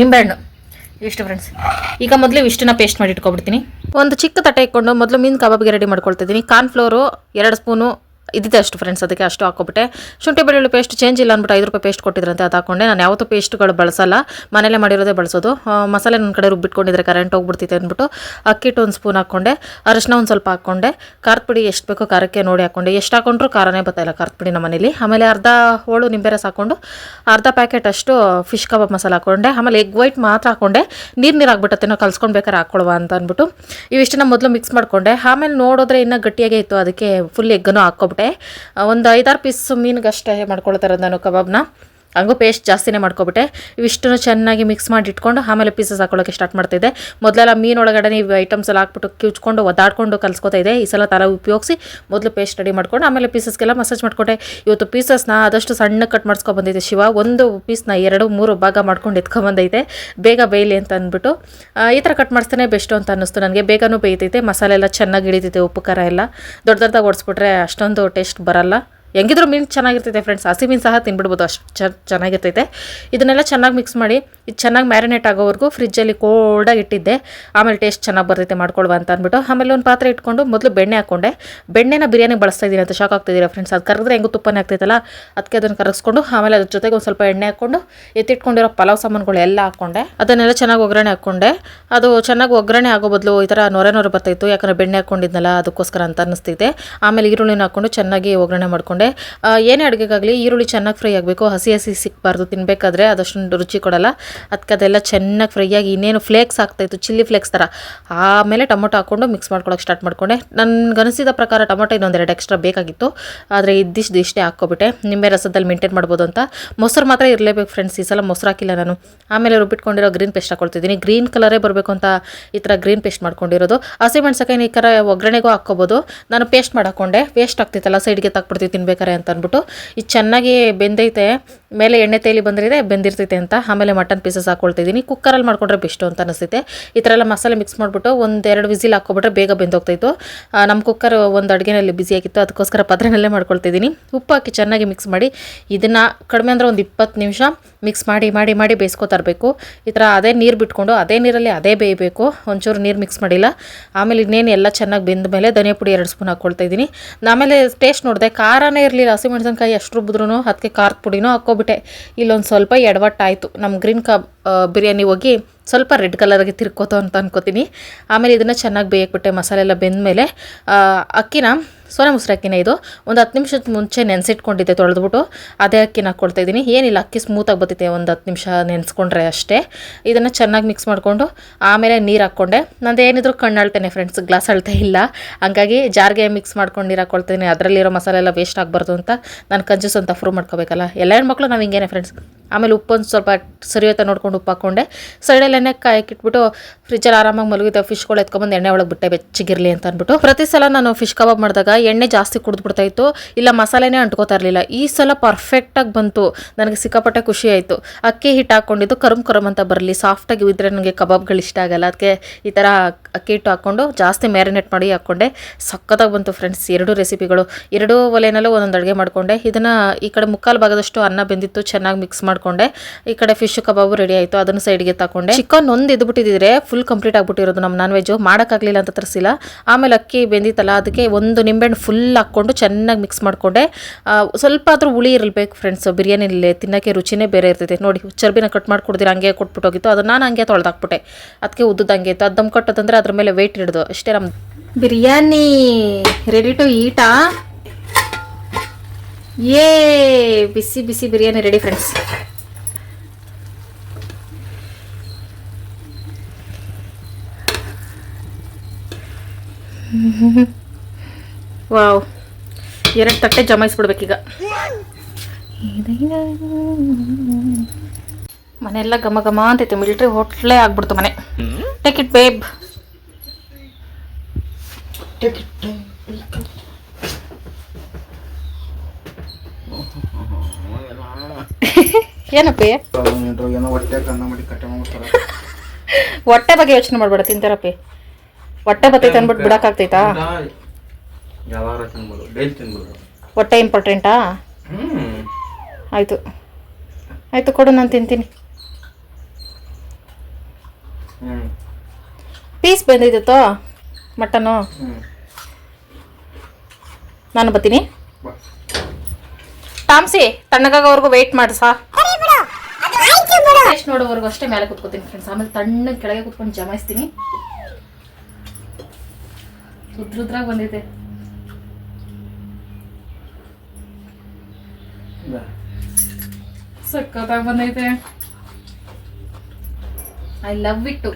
A: ನಿಂಬೆಹಣ್ಣು. ಇಷ್ಟು ಫ್ರೆಂಡ್ಸ್ ಈಗ ಮೊದಲು ಇಷ್ಟನ್ನ ಪೇಸ್ಟ್ ಮಾಡಿ ಇಟ್ಕೊಬಿಡ್ತೀನಿ. ಒಂದು ಚಿಕ್ಕ ತಟ್ಟೆ ಇಟ್ಕೊಂಡು ಮೊದಲು ಮೀನು ಕಬಾಬ್ಗೆ ರೆಡಿ ಮಾಡ್ಕೊಳ್ತಿದ್ದೀನಿ. ಕಾರ್ನ್ಫ್ಲೋರು ಎರಡು ಸ್ಪೂನು ಇದ್ದಿದೆ ಅಷ್ಟು ಫ್ರೆಂಡ್ಸ್ ಅದಕ್ಕೆ ಅಷ್ಟು ಹಾಕೊಬಿಟ್ಟೆ. ಶುಂಠಿ ಬೆಳ್ಳುಳ್ಳಿ ಪೇಸ್ಟ್ ಚೇಂಜ್ ಇಲ್ಲ ಅಂದ್ಬಿಟ್ಟು ಐದು ರೂಪಾಯಿ ಪೇಸ್ಟ್ ಕೊಟ್ಟಿದ್ರಂತೆ, ಅದು ಹಾಕೊಂಡೆ. ನಾನು ಯಾವತ್ತೂ ಪೇಸ್ಟ್ಗಳು ಬಳಸಲ್ಲ. ಮನೇಲೆ ಮಾಡಿರೋದೇ ಬಳಸೋದು. ಮಸಾಲೆ ನನ್ನ ಕಡೆ ರುಬ್ಬಿಟ್ಕೊಂಡಿದ್ರೆ ಕರೆಂಟ್ ಹೋಗ್ಬಿಡ್ತಿದೆ ಅಂದ್ಬಿಟ್ಟು ಅಕ್ಕಿಟ್ಟು ಒಂದು ಸ್ಪೂನ್ ಹಾಕ್ಕೊಂಡೆ ಅರಿಶಿನ ಒಂದು ಸ್ವಲ್ಪ ಹಾಕ್ಕೊಂಡೆ ಖಾರದ ಪುಡಿ ಎಷ್ಟು ಬೇಕೋ ಖಾರಕ್ಕೆ ನೋಡಿ ಹಾಕ್ಕೊಂಡೆ ಎಷ್ಟು ಹಾಕೊಂಡ್ರು ಖಾರನೇ ಬರ್ತಾಯಿಲ್ಲ ಖಾರದ ಪುಡಿ ನಮ್ಮ ಮನೇಲಿ. ಆಮೇಲೆ ಅರ್ಧ ಹೋಳು ನಿಂಬೆ ರಸ ಹಾಕ್ಕೊಂಡು ಅರ್ಧ ಪ್ಯಾಕೆಟ್ ಅಷ್ಟು ಫಿಶ್ ಕಬಾಬ್ ಮಸಾಲ ಹಾಕ್ಕೊಂಡೆ ಆಮೇಲೆ ಎಗ್ ವೈಟ್ ಮಾತ್ರ ಹಾಕೊಂಡೆ. ನೀರು ನೀರು ಆಗ್ಬಿಟ್ಟತ್ತೆ ನಾವು ಕಲ್ಸ್ಕೊಂಡು ಬೇಕಾದ್ರೆ ಹಾಕ್ಕೊಳುವ ಅಂತ ಅಂದ್ಬಿಟ್ಟು. ಇವಿಷ್ಟನ್ನ ಮೊದಲು ಮಿಕ್ಸ್ ಮಾಡ್ಕೊಂಡೆ. ಆಮೇಲೆ ನೋಡಿದ್ರೆ ಇನ್ನೂ ಗಟ್ಟಿಯಾಗೇ ಇತ್ತು, ಅದಕ್ಕೆ ಫುಲ್ ಎಗ್ಗನ್ನು ಹಾಕ್ಕೊಬಿಟ್ಟೆ. ಒಂದು ಐದಾರು ಪೀಸ್ ಮೀನಿಗಷ್ಟೇ ಮಾಡ್ಕೊಳ್ತಾರೆ ನಾನು ಕಬಾಬ್ನ. ಹಂಗೂ ಪೇಸ್ಟ್ ಜಾಸ್ತಿನೇ ಮಾಡ್ಕೊಬಿಟ್ಟೆ. ಇವಿಷ್ಟನ್ನು ಚೆನ್ನಾಗಿ ಮಿಕ್ಸ್ ಮಾಡಿ ಇಟ್ಕೊಂಡು ಆಮೇಲೆ ಪೀಸಸ್ ಹಾಕೊಳ್ಳೋಕೆ ಸ್ಟಾರ್ಟ್ ಮಾಡ್ತಿದ್ದೆ ಮೊದಲೆಲ್ಲ ಮೀನೊಳಗಡೆ ಈ ಐಟಮ್ಸ್ ಎಲ್ಲ ಹಾಕ್ಬಿಟ್ಟು ಕಿಚ್ಕೊಂಡು ಒದ್ದಾಡ್ಕೊಂಡು ಕಲ್ಸ್ಕೊತಾ ಇದೆ ಈ ಸಲ ತಲ ಉಪಯೋಗಿಸಿ ಮೊದಲು ಪೇಸ್ಟ್ ರೆಡಿ ಮಾಡ್ಕೊಂಡು ಆಮೇಲೆ ಪೀಸಸ್ಗೆಲ್ಲ ಮಸಾಜ್ ಮಾಡ್ಕೊಂಡೆ ಇವತ್ತು ಪೀಸಸ್ನ ಆದಷ್ಟು ಸಣ್ಣ ಕಟ್ ಮಾಡಿಸ್ಕೊ ಬಂದಿದೆ ಶಿವ. ಒಂದು ಪೀಸ್ನ ಎರಡು ಮೂರು ಭಾಗ ಮಾಡ್ಕೊಂಡು ಎತ್ಕೊಂಬಂದೈತೆ ಬೇಗ ಬೇಯಲಿ ಅಂತ ಅಂದ್ಬಿಟ್ಟು. ಈ ಥರ ಕಟ್ ಮಾಡಿಸ್ತಾನೆ ಬೆಸ್ಟು ಅಂತ ಅನ್ನಿಸ್ತು ನನಗೆ. ಬೇಗನೂ ಬೇಯ್ತೈತೆ. ಮಸಾಲೆ ಎಲ್ಲ ಚೆನ್ನಾಗಿ ಹಿಡಿತೈತೆ, ಉಪ್ಪು ಖಾರ ಎಲ್ಲ. ದೊಡ್ಡ ದೊಡ್ಡದಾಗಿ ಓಡಿಸ್ಬಿಟ್ರೆ ಅಷ್ಟೊಂದು ಟೇಸ್ಟ್ ಬರಲ್ಲ. ಹೆಂಗಿದ್ರು ಮೀನು ಚೆನ್ನಾಗಿರ್ತೈತೆ ಫ್ರೆಂಡ್ಸ್ ಹಸಿ ಮೀನು ಸಹ ತಿನ್ಬಿಡ್ಬೋದು ಅಷ್ಟು ಚೆನ್ನಾಗಿರ್ತೈತೆ. ಇದನ್ನೆಲ್ಲ ಚೆನ್ನಾಗಿ ಮಿಕ್ಸ್ ಮಾಡಿ, ಇದು ಚೆನ್ನಾಗಿ ಮ್ಯಾರಿನೇಟ್ ಆಗೋವರೆಗೂ ಫ್ರಿಜ್ಜಲ್ಲಿ ಕೋಲ್ಡಾಗಿ ಇಟ್ಟಿದ್ದೆ. ಆಮೇಲೆ ಟೇಸ್ಟ್ ಚೆನ್ನಾಗಿ ಬರ್ತೈತೆ ಮಾಡ್ಕೊಳ್ವಾ ಅಂತ ಅಂದ್ಬಿಟ್ಟು, ಆಮೇಲೆ ಒಂದು ಪಾತ್ರೆ ಇಟ್ಕೊಂಡು ಮೊದಲು ಬೆಣ್ಣೆ ಹಾಕ್ಕೊಂಡೆ ಬೆಣ್ಣೆನ ಬಿರಿಯಾನಿ ಬಳಸ್ತಾ ಇದ್ದೀನಿ ಅಂತ ಶಾಕ್ ಆಗ್ತಿದ್ದೀರಾ ಫ್ರೆಂಡ್ಸ್ ಅದು ಕರೆದ್ರೆ ಹೆಂಗೂ ತುಪ್ಪನೇ ಆಗ್ತೈತಲ್ಲ ಅದಕ್ಕೆ ಅದನ್ನು ಕರಗಿಸ್ಕೊಂಡು ಆಮೇಲೆ ಅದ್ರ ಜೊತೆಗೆ ಒಂದು ಸ್ವಲ್ಪ ಎಣ್ಣೆ ಹಾಕ್ಕೊಂಡು ಎತ್ತಿಟ್ಕೊಂಡಿರೋ ಪಲಾವ್ ಸಾಮಾನುಗಳು ಎಲ್ಲ ಹಾಕ್ಕೊಂಡೆ ಅದನ್ನೆಲ್ಲ ಚೆನ್ನಾಗಿ ಒಗ್ಗರಣೆ ಹಾಕ್ಕೊಂಡೆ ಅದು ಚೆನ್ನಾಗಿ ಒಗ್ಗರಣೆ ಆಗೋ ಬದಲು ಈ ಥರ ನೊರೆ ನೊರೆ ಬರ್ತಾಯಿತ್ತು ಯಾಕಂದರೆ ಬೆಣ್ಣೆ ಹಾಕ್ಕೊಂಡಿದ್ನಲ್ಲ ಅದಕ್ಕೋಸ್ಕರ ಅಂತ ಅನ್ನಿಸ್ತೈತೆ ಆಮೇಲೆ ಈರುಳ್ಳಿನ ಹಾಕ್ಕೊಂಡು ಚೆನ್ನಾಗಿ ಒಗ್ಗರಣೆ ಮಾಡ್ಕೊಂಡೆ. ಆ, ಏನೇ ಅಡುಗೆಗಾಗಲಿ ಈರುಳ್ಳಿ ಚೆನ್ನಾಗಿ ಫ್ರೈ ಆಗಬೇಕು. ಹಸಿ ಹಸಿ ಸಿಕ್ಕಬಾರ್ದು ತಿನ್ನಬೇಕಾದ್ರೆ ಅದಷ್ಟೊಂದು ರುಚಿ ಕೊಡಲ್ಲ. ಅದಕ್ಕೆ ಅದೆಲ್ಲ ಚೆನ್ನಾಗಿ ಫ್ರೈ ಆಗಿ ಇನ್ನೇನು ಫ್ಲೇಕ್ಸ್ ಆಗ್ತಾಯಿತ್ತು ಚಿಲ್ಲಿ ಫ್ಲೇಕ್ಸ್ ಥರ ಆಮೇಲೆ ಟೊಮೊಟೊ ಹಾಕ್ಕೊಂಡು ಮಿಕ್ಸ್ ಮಾಡ್ಕೊಳಕ್ಕೆ ಸ್ಟಾರ್ಟ್ ಮಾಡ್ಕೊಂಡೆ. ನನಗನಿಸಿದ ಪ್ರಕಾರ ಟೊಮೊಟೊ ಇನ್ನೊಂದೆರಡು ಎಕ್ಸ್ಟ್ರಾ ಬೇಕಾಗಿತ್ತು. ಆದರೆ ಇದ್ದಿಷ್ಟು ಇಷ್ಟೇ ಹಾಕ್ಕೊಬಿಟ್ಟೆ. ನಿಂಬೆ ರಸದಲ್ಲಿ ಮೇಂಟೈನ್ ಮಾಡ್ಬೋದು ಅಂತ. ಮೊಸರು ಮಾತ್ರ ಇರಲೇಬೇಕು ಫ್ರೆಂಡ್ಸ್ ಈ ಸಲ ಮೊಸರು ಹಾಕಿಲ್ಲ ನಾನು. ಆಮೇಲೆ ರುಬ್ಬಿಟ್ಕೊಂಡಿರೋ ಗ್ರೀನ್ ಪೇಸ್ಟ್ ಹಾಕೊಳ್ತಿದ್ದೀನಿ. ಗ್ರೀನ್ ಕಲರೇ ಬರಬೇಕು ಅಂತ ಈ ಥರ ಗ್ರೀನ್ ಪೇಸ್ಟ್ ಮಾಡ್ಕೊಂಡಿರೋದು. ಹಸಿಮೆಣ್ಸಕಾಯಿ ಈ ಥರ ಒಗ್ಗರಣೆಗೂ ಹಾಕ್ಕೊಬೋದು. ನಾನು ಪೇಸ್ಟ್ ಮಾಡಿ ಹಾಕ್ಕೊಂಡೆ ವೇಸ್ಟ್ ಆಗ್ತಿತ್ತಲ್ಲ ಸೈಡ್ಗೆ ತಕ್ಬಿಡ್ತೀವಿ ತಿನ್ಬೇಕಾರೆ ಅಂತ ಅಂದ್ಬಿಟ್ಟು ಇದು ಚೆನ್ನಾಗಿ ಬೆಂದೈತೆ. ಮೇಲೆ ಎಣ್ಣೆ ತೇಲಿ ಬಂದಿದೆ ಬೆಂದಿರ್ತೈತೆ ಅಂತ. ಆಮೇಲೆ ಮಟನ್ ಪೀಸಸ್ ಹಾಕ್ಕೊಳ್ತಿದ್ದೀನಿ ಕುಕ್ಕರಲ್ಲಿ ಮಾಡ್ಕೊಂಡ್ರೆ ಬೆಸ್ಟು ಅಂತ ಅನಿಸುತ್ತೆ ಈ ಥರ ಎಲ್ಲ ಮಸಾಲೆ ಮಿಕ್ಸ್ ಮಾಡಿಬಿಟ್ಟು ಒಂದೆರಡು ವಿಸಿಲ್ ಹಾಕ್ಕೊಬಿಟ್ರೆ ಬೇಗ ಬೆಂದೋಗ್ತಾಯಿತ್ತು ನಮ್ಮ ಕುಕ್ಕರ್ ಒಂದು ಅಡುಗೆನಲ್ಲಿ ಬಿಸಿ ಆಗಿತ್ತು, ಅದಕ್ಕೋಸ್ಕರ ಪಾತ್ರೆನಲ್ಲೇ ಮಾಡ್ಕೊಳ್ತಿದ್ದೀನಿ ಉಪ್ಪು ಹಾಕಿ ಚೆನ್ನಾಗಿ ಮಿಕ್ಸ್ ಮಾಡಿ, ಇದನ್ನು ಕಡಿಮೆ ಅಂದರೆ ಒಂದು ಇಪ್ಪತ್ತು ನಿಮಿಷ ಮಿಕ್ಸ್ ಮಾಡಿ ಮಾಡಿ ಮಾಡಿ ಬೇಯಿಸ್ಕೊತಾ ಇರಬೇಕು ಈ ಥರ ಅದೇ ನೀರು ಬಿಟ್ಕೊಂಡು, ಅದೇ ನೀರಲ್ಲಿ ಅದೇ ಬೇಯಬೇಕು. ಒಂಚೂರು ನೀರು ಮಿಕ್ಸ್ ಮಾಡಿಲ್ಲ. ಆಮೇಲೆ ಇನ್ನೇನು ಎಲ್ಲ ಚೆನ್ನಾಗಿ ಬೆಂದ ಮೇಲೆ ಧನಿಯಾ ಪುಡಿ ಎರಡು ಸ್ಪೂನ್ ಹಾಕ್ಕೊಳ್ತಾ ಇದ್ದೀನಿ ಆಮೇಲೆ ಟೇಸ್ಟ್ ನೋಡಿದೆ, ಖಾರನೇ ಇರಲಿಲ್ಲ. ಹಸಿಮೆಣಸಿನ್ಕಾಯಿ ಎಷ್ಟು ರುಬ್ಬಿದ್ರೂ ಅದಕ್ಕೆ ಖಾರದ ಪುಡಿನೂ ಹಾಕ್ಕೊಬಿಟ್ಟೆ ಇಲ್ಲೊಂದು ಸ್ವಲ್ಪ ಎಡವಟ್ಟಾಯಿತು. ನಮ್ಮ ಗ್ರೀನ್ ಕಬ್ ಬಿರಿಯಾನಿ ಹೋಗಿ ಸ್ವಲ್ಪ ರೆಡ್ ಕಲರ್ಗೆ ತಿರ್ಕೋತು ಅಂತ ಅನ್ಕೋತೀನಿ. ಆಮೇಲೆ ಇದನ್ನು ಚೆನ್ನಾಗಿ ಬೇಯಕ್ಬಿಟ್ಟೆ ಮಸಾಲೆ ಎಲ್ಲ ಬೆಂದ ಮೇಲೆ. ಅಕ್ಕಿನ ಸೋನೆ ಅಕ್ಕಿನ ಇದು ಒಂದು ಹತ್ತು ನಿಮಿಷದ ಮುಂಚೆ ನೆನೆಸಿಟ್ಕೊಂಡಿದ್ದೆ ತೊಳೆದ್ಬಿಟ್ಟು, ಅದೇ ಅಕ್ಕಿನ ಹಾಕ್ಕೊಳ್ತಾ ಇದ್ದೀನಿ. ಏನಿಲ್ಲ, ಅಕ್ಕಿ ಸ್ಮೂತಾಗಿ ಬರ್ತೈತೆ ಒಂದು ಹತ್ತು ನಿಮಿಷ ನೆನೆಸ್ಕೊಂಡ್ರೆ ಅಷ್ಟೇ. ಇದನ್ನು ಚೆನ್ನಾಗಿ ಮಿಕ್ಸ್ ಮಾಡಿಕೊಂಡು, ಆಮೇಲೆ ನೀರು ಹಾಕ್ಕೊಂಡೆ. ನಂದು ಏನಿದ್ರು ಕಣ್ಣು ಅಳ್ತೇನೆ ಫ್ರೆಂಡ್ಸ್ ಗ್ಲಾಸ್ ಅಳ್ತಾ ಇಲ್ಲ. ಹಂಗಾಗಿ ಜಾರ್ಗೆ ಮಿಕ್ಸ್ ಮಾಡ್ಕೊಂಡು ನೀರು ಹಾಕ್ಕೊಳ್ತೀನಿ ಅದರಲ್ಲಿರೋ ಮಸಾಲೆ ಎಲ್ಲ ವೇಸ್ಟ್ ಆಗಬಾರ್ದು ಅಂತ ನಾನು ಕಂಜೂಸ್ ಅಂತ ಪ್ರೂವ್ ಮಾಡ್ಕೋಬೇಕಲ್ಲ. ಎಲ್ಲ ಹೆಣ್ಮಕ್ಳು ನಾವು ಹಿಂಗೇನೆ ಫ್ರೆಂಡ್ಸ್ ಆಮೇಲೆ ಉಪ್ಪೊಂದು ಸ್ವಲ್ಪ ಸರಿಯೋತ ನೋಡ್ಕೊಂಡು ಉಪ್ಪು ಹಾಕ್ಕೊಂಡೆ ಸೈಡಲ್ಲಿ ಎಣ್ಣೆ ಕಾಯಕ್ಕಿಟ್ಬಿಟ್ಟು ಫ್ರಿಜ್ಜಲ್ಲಿ ಆರಾಮಾಗಿ ಮಲಗಿದ್ದೆ. ಫಿಶ್ಗಳು ಎತ್ಕೊಂಬಂದು ಎಣ್ಣೆ ಒಳಗೆ ಬಿಟ್ಟೆ, ಬೆಚ್ಚಗಿರಲಿ ಅಂತ ಅಂದ್ಬಿಟ್ಟು ಪ್ರತಿ ಸಲ ನಾನು ಫಿಶ್ ಕಬಾಬ್ ಮಾಡಿದಾಗ ಎಣ್ಣೆ ಜಾಸ್ತಿ ಕುಡಿದ್ಬಿಡ್ತಾ ಇತ್ತು. ಇಲ್ಲ, ಮಸಾಲೆನೇ ಅಂಟ್ಕೋತಾ ಇರಲಿಲ್ಲ. ಈ ಸಲ ಪರ್ಫೆಕ್ಟಾಗಿ ಬಂತು. ನನಗೆ ಸಿಕ್ಕಾಪಟ್ಟೆ ಖುಷಿ ಆಯಿತು. ಅಕ್ಕಿ ಹಿಟ್ಟು ಹಾಕ್ಕೊಂಡಿದ್ದು ಕರುಮ್ ಕರುಮ್ ಅಂತ ಬರಲಿ. ಸಾಫ್ಟಾಗಿ ಇದ್ದರೆ ನನಗೆ ಕಬಾಬ್ಗಳು ಇಷ್ಟ ಆಗಲ್ಲ. ಅದಕ್ಕೆ ಈ ಥರ ಅಕ್ಕಿ ಹಿಟ್ಟು ಹಾಕ್ಕೊಂಡು ಜಾಸ್ತಿ ಮ್ಯಾರಿನೇಟ್ ಮಾಡಿ ಹಾಕ್ಕೊಂಡೆ ಸಖತ್ತಾಗಿ ಬಂತು ಫ್ರೆಂಡ್ಸ್ ಎರಡು ರೆಸಿಪಿಗಳು ಎರಡೂ ಒಲೆನಲ್ಲೂ ಒಂದೊಂದು ಅಡುಗೆ ಮಾಡಿಕೊಂಡೆ. ಇದನ್ನು ಈ ಕಡೆ ಮುಕ್ಕಾಲು ಭಾಗದಷ್ಟು ಅನ್ನ ಬೆಂದಿತ್ತು. ಚೆನ್ನಾಗಿ ಮಿಕ್ಸ್ ಮಾಡಿಕೊಂಡೆ. ಈ ಕಡೆ ಫಿಶ್ ಕಬಾಬು ರೆಡಿ ಅದನ್ನು ಸೈಡ್ಗೆ ತಗೊಂಡೆ ಚಿಕನ್ ಒಂದು ಇದ್ಬಿಟ್ಟಿದ್ರೆ ಫುಲ್ ಕಂಪ್ಲೀಟ್ ಆಗ್ಬಿಟ್ಟಿರೋದು ನಮ್ಮ ನಾನ್ ವೆಜ್ಜು ಮಾಡೋಕ್ಕಾಗಲಿಲ್ಲ ಅಂತ ತರಿಸಿಲ್ಲ. ಆಮೇಲೆ ಅಕ್ಕಿ ಬೆಂದಿತ್ತಲ್ಲ, ಅದಕ್ಕೆ ಒಂದು ನಿಂಬೆಹಣ್ಣು ಫುಲ್ ಹಾಕ್ಕೊಂಡು ಚೆನ್ನಾಗಿ ಮಿಕ್ಸ್ ಮಾಡಿಕೊಂಡೆ. ಸ್ವಲ್ಪ ಆದರೂ ಹುಳಿ ಇರಬೇಕು ಫ್ರೆಂಡ್ಸ್ ಬಿರಿಯಾನಿಲಿ ತಿನ್ನೋಕ್ಕೆ ರುಚಿನೇ ಬೇರೆ ಇರ್ತೈತೆ. ನೋಡಿ, ಚರ್ಬಿನ ಕಟ್ ಮಾಡಿ ಕೊಡ್ದಿರ ಹಂಗೆ ಕೊಟ್ಬಿಟ್ಟು ಹೋಗಿತ್ತು. ಅದನ್ನು ನಾನು ಹಂಗೆ ತೊಳೆದಾಕ್ಬಿಟ್ಟೆ. ಅದಕ್ಕೆ ಉದ್ದದ ಹಂಗೆ ಇತ್ತು. ಅದು ದಮ್ ಕಟ್ಟೋದಂದ್ರೆ ಅದ್ರ ಮೇಲೆ ವೆಯ್ಟ್ ಹಿಡಿದು. ಅಷ್ಟೇ ನಮ್ಮ ಬಿರಿಯಾನಿ ರೆಡಿ ಟು ಈಟಾ ಏ, ಬಿಸಿ ಬಿಸಿ ಬಿರಿಯಾನಿ ರೆಡಿ ಫ್ರೆಂಡ್ಸ್ ವಾವ್. ಎರಡು ತಟ್ಟೆ ಜಮಾಯಿಸ್ಬಿಡ್ಬೇಕೀಗ. ಮನೆಯೆಲ್ಲ ಘಮ ಘಮ ಅಂತೈತೆ. ಮಿಲಿಟ್ರಿ ಹೋಟ್ಲೇ ಆಗ್ಬಿಡ್ತು ಮನೆ. ಟೇಕ್ ಇಟ್ ಬೇಬ್ ಏನಪ್ಪ?
E: ಹೊಟ್ಟೆ
A: ಬಗ್ಗೆ ಯೋಚನೆ ಮಾಡ್ಬೇಡ ತಿಂತಾರಪ್ಪಿ. ಹೊಟ್ಟೆ ಬತ್ತೈತೆ ಅನ್ಬಿಟ್ಟು ಬಿಡಕ್ಕಾಗ್ತೈತಾ?
E: ಯಾವಾಗ ತಿನ್ಬೋದು? ಡೈಲಿ ತಿನ್ಬೋದು.
A: ಹೊಟ್ಟೆ ಇಂಪಾರ್ಟೆಂಟಾ?
E: ಹ್ಮ್.
A: ಆಯಿತು. ಆಯಿತು ಕೊಡು ನಾನು ತಿಂತೀನಿ.
E: ಹ್ಮ್.
A: ಪೀಸ್ ಬಂದಿದ್ದೋ ಮಟನು?
E: ಹ್ಮ್.
A: ನಾನು ಬರ್ತೀನಿ.
E: ಬಾ.
A: ತಾಮ್ಸಿ ತಣ್ಣಗಾಗೋವರೆಗೂ ವೆಯ್ಟ್ ಮಾಡಿ ಸಾ. ಟೇಸ್ಟ್ ನೋಡೋವರೆಗೂ ಅಷ್ಟೇ ಮೇಲೆ ಕುತ್ಕೋತೀನಿ ಫ್ರೆಂಡ್ಸ್ ಆಮೇಲೆ ತಣ್ಣಗೆ ಕೆಳಗೆ ಕುತ್ಕೊಂಡು ಜಮಾಯಿಸ್ತೀನಿ. ಉದ್ರುದ್ರಾಗ ಬಂದಿದೆ
E: ಬಾ.
A: ಸಕ್ಕತ್ತಾಗಿ ಬಂದೈತೆ ಐ ಲವ್ ಇಟ್ಟು.